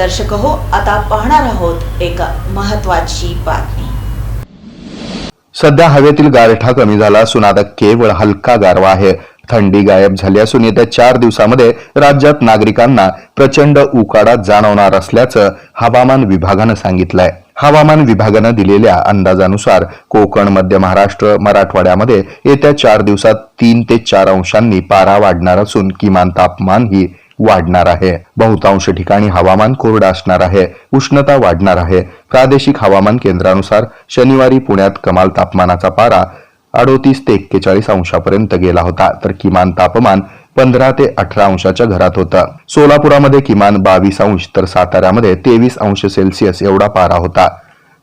दर्शक हो आता पाहणार आहोत एक महत्वाची बातमी. सध्या हवेतील गारठा कमी झाला असून आता केवळ हलका गारवा आहे. थंडी गायब झाली असून येत्या चार दिवसामध्ये राज्यात नागरिकांना प्रचंड उकाडा जाणवणार असल्याचं हवामान विभागानं सांगितलंय. हवामान विभागानं दिलेल्या अंदाजानुसार कोकण मध्य महाराष्ट्र मराठवाड्यामध्ये येत्या चार दिवसात तीन ते चार अंशांनी पारा वाढणार असून किमान तापमानही वाढणार आहे. बहुतांश ठिकाणी हवामान कोरडं असणार आहे. उष्णता वाढणार आहे. प्रादेशिक हवामान केंद्रानुसार शनिवारी पुण्यात कमाल तापमानाचा पारा अडोतीस ते एक्केचाळीस अंशापर्यंत गेला होता. तर किमान तापमान पंधरा ते अठरा अंशाच्या घरात होतं. सोलापुरामध्ये किमान बावीस अंश तर साताऱ्यामध्ये तेवीस अंश सेल्सिअस एवढा पारा होता.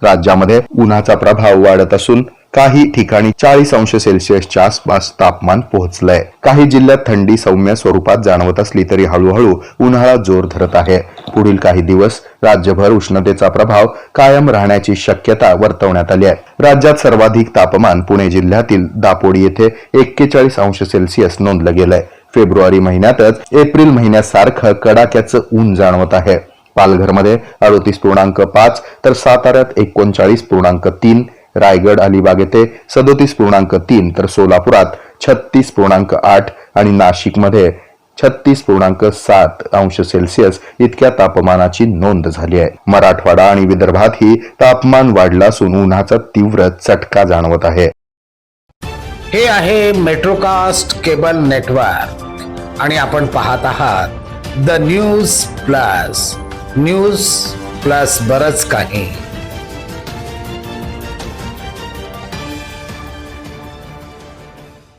राज्यामध्ये उन्हाचा प्रभाव वाढत असून काही ठिकाणी चाळीस अंश सेल्सिअसच्या आसपास तापमान पोहोचलंय. काही जिल्ह्यात थंडी सौम्य स्वरूपात जाणवत असली तरी हळूहळू उन्हाळा जोर धरत आहे. पुढील काही दिवस राज्यभर उष्णतेचा प्रभाव कायम राहण्याची शक्यता वर्तवण्यात आली आहे. राज्यात सर्वाधिक तापमान पुणे जिल्ह्यातील दापोडी येथे एक्केचाळीस अंश सेल्सिअस नोंदलं गेलंय. फेब्रुवारी महिन्यातच एप्रिल महिन्यासारखं कडाक्याचं ऊन जाणवत आहे. पालघरमध्ये अडोतीस पूर्णांक पाच तर साताऱ्यात एकोणचाळीस पूर्णांक तीन रायगड अलिबाग येथे सदोतीस पूर्णांक तीन तर सोलापुरात छत्तीस पूर्णांक आठ आणि नाशिकमध्ये छत्तीस पूर्णांक सात अंश सेल्सिअस इतक्या तापमानाची नोंद झाली आहे. मराठवाडा आणि विदर्भातही तापमान वाढलं असून उन्हाचा तीव्र चटका जाणवत आहे. हे आहे मेट्रोकास्ट केबल नेटवर्क आणि आपण पाहत आहात the news plus news plus बरच काही.